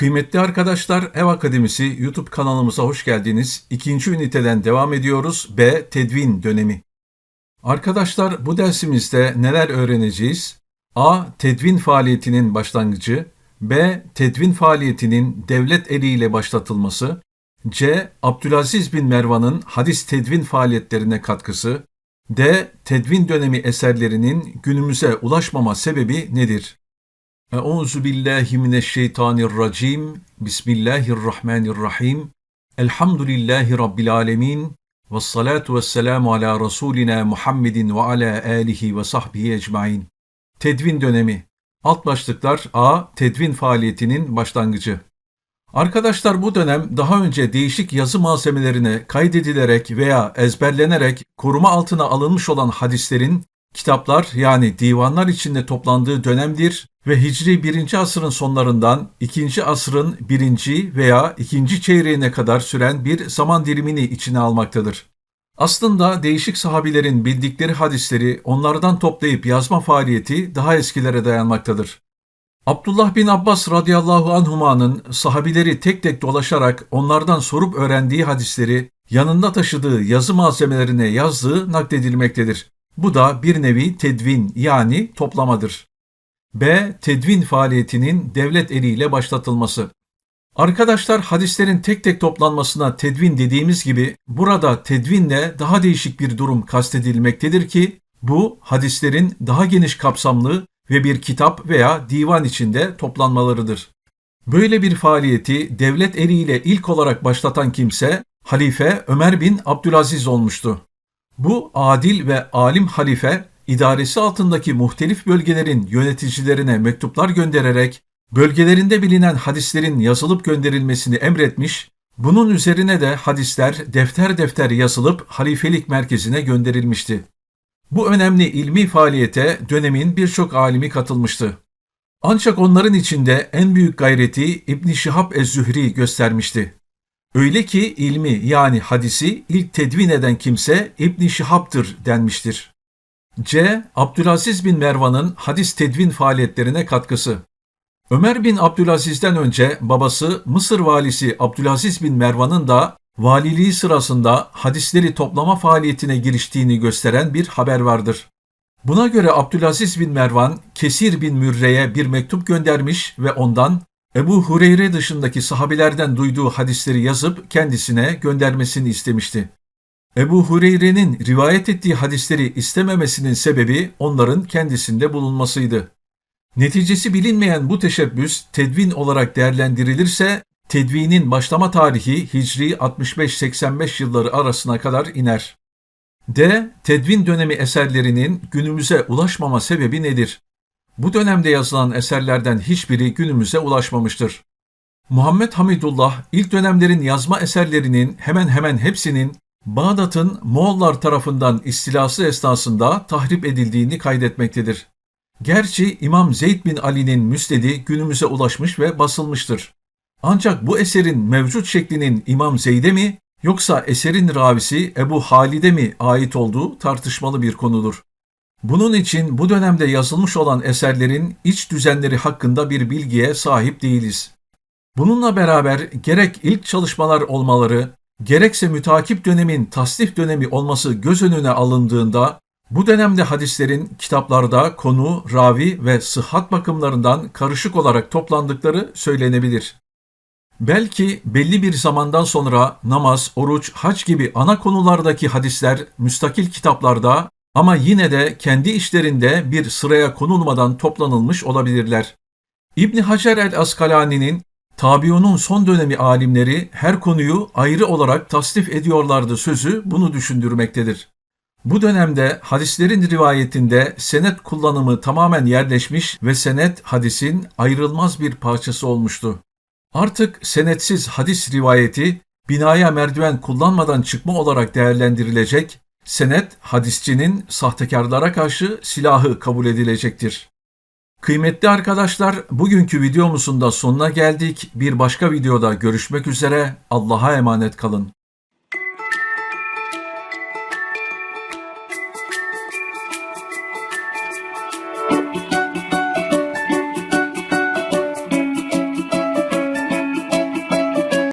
Kıymetli arkadaşlar, Ev Akademisi YouTube kanalımıza hoş geldiniz. İkinci üniteden devam ediyoruz. B. Tedvin dönemi. Arkadaşlar bu dersimizde neler öğreneceğiz? A. Tedvin faaliyetinin başlangıcı. B. Tedvin faaliyetinin devlet eliyle başlatılması. C. Abdülaziz bin Mervan'ın hadis tedvin faaliyetlerine katkısı. D. Tedvin dönemi eserlerinin günümüze ulaşmama sebebi nedir? Euzu billahi mineşşeytanirracim. Bismillahirrahmanirrahim. Elhamdülillahi rabbil alamin. Ves salatu vesselamu ala rasulina Muhammedin ve ala alihi ve sahbihi ecmaîn. Tedvin dönemi. Alt başlıklar A. Tedvin faaliyetinin başlangıcı. Arkadaşlar bu dönem daha önce değişik yazı malzemelerine kaydedilerek veya ezberlenerek koruma altına alınmış olan hadislerin kitaplar yani divanlar içinde toplandığı dönemdir ve Hicri 1. asrın sonlarından 2. asrın 1. veya 2. çeyreğine kadar süren bir zaman dilimini içine almaktadır. Aslında değişik sahabilerin bildikleri hadisleri onlardan toplayıp yazma faaliyeti daha eskilere dayanmaktadır. Abdullah bin Abbas radıyallahu anhuma'nın sahabileri tek tek dolaşarak onlardan sorup öğrendiği hadisleri yanında taşıdığı yazı malzemelerine yazdığı nakledilmektedir. Bu da bir nevi tedvin yani toplamadır. B. Tedvin faaliyetinin devlet eliyle başlatılması. Arkadaşlar hadislerin tek tek toplanmasına tedvin dediğimiz gibi burada tedvinle daha değişik bir durum kastedilmektedir ki bu hadislerin daha geniş kapsamlı ve bir kitap veya divan içinde toplanmalarıdır. Böyle bir faaliyeti devlet eliyle ilk olarak başlatan kimse Halife Ömer bin Abdülaziz olmuştu. Bu adil ve alim halife idaresi altındaki muhtelif bölgelerin yöneticilerine mektuplar göndererek bölgelerinde bilinen hadislerin yazılıp gönderilmesini emretmiş, bunun üzerine de hadisler defter defter yazılıp halifelik merkezine gönderilmişti. Bu önemli ilmi faaliyete dönemin birçok alimi katılmıştı. Ancak onların içinde en büyük gayreti İbn Şihab ez-Zühri göstermişti. Öyle ki ilmi yani hadisi ilk tedvin eden kimse İbn Şihab'dır denmiştir. C. Abdülaziz bin Mervan'ın hadis tedvin faaliyetlerine katkısı. Ömer bin Abdülaziz'den önce babası Mısır valisi Abdülaziz bin Mervan'ın da valiliği sırasında hadisleri toplama faaliyetine giriştiğini gösteren bir haber vardır. Buna göre Abdülaziz bin Mervan, Kesir bin Mürre'ye bir mektup göndermiş ve ondan Ebu Hureyre dışındaki sahabilerden duyduğu hadisleri yazıp kendisine göndermesini istemişti. Ebu Hureyre'nin rivayet ettiği hadisleri istememesinin sebebi onların kendisinde bulunmasıydı. Neticesi bilinmeyen bu teşebbüs tedvin olarak değerlendirilirse tedvinin başlama tarihi Hicri 65-85 yılları arasına kadar iner. D. Tedvin dönemi eserlerinin günümüze ulaşmama sebebi nedir? Bu dönemde yazılan eserlerden hiçbiri günümüze ulaşmamıştır. Muhammed Hamidullah ilk dönemlerin yazma eserlerinin hemen hemen hepsinin Bağdat'ın Moğollar tarafından istilası esnasında tahrip edildiğini kaydetmektedir. Gerçi İmam Zeyd bin Ali'nin müsnedi günümüze ulaşmış ve basılmıştır. Ancak bu eserin mevcut şeklinin İmam Zeyd'e mi yoksa eserin ravisi Ebu Halid'e mi ait olduğu tartışmalı bir konudur. Bunun için bu dönemde yazılmış olan eserlerin iç düzenleri hakkında bir bilgiye sahip değiliz. Bununla beraber gerek ilk çalışmalar olmaları, gerekse mütakip dönemin tasnif dönemi olması göz önüne alındığında bu dönemde hadislerin kitaplarda konu, ravi ve sıhhat bakımlarından karışık olarak toplandıkları söylenebilir. Belki belli bir zamandan sonra namaz, oruç, hac gibi ana konulardaki hadisler müstakil kitaplarda ama yine de kendi işlerinde bir sıraya konulmadan toplanılmış olabilirler. İbn Hacer el-Askalani'nin Tabiunun son dönemi alimleri her konuyu ayrı olarak tasnif ediyorlardı sözü bunu düşündürmektedir. Bu dönemde hadislerin rivayetinde senet kullanımı tamamen yerleşmiş ve senet hadisin ayrılmaz bir parçası olmuştu. Artık senetsiz hadis rivayeti binaya merdiven kullanmadan çıkma olarak değerlendirilecek, senet hadisçinin sahtekarlara karşı silahı kabul edilecektir. Kıymetli arkadaşlar, bugünkü videomuzun da sonuna geldik. Bir başka videoda görüşmek üzere. Allah'a emanet kalın.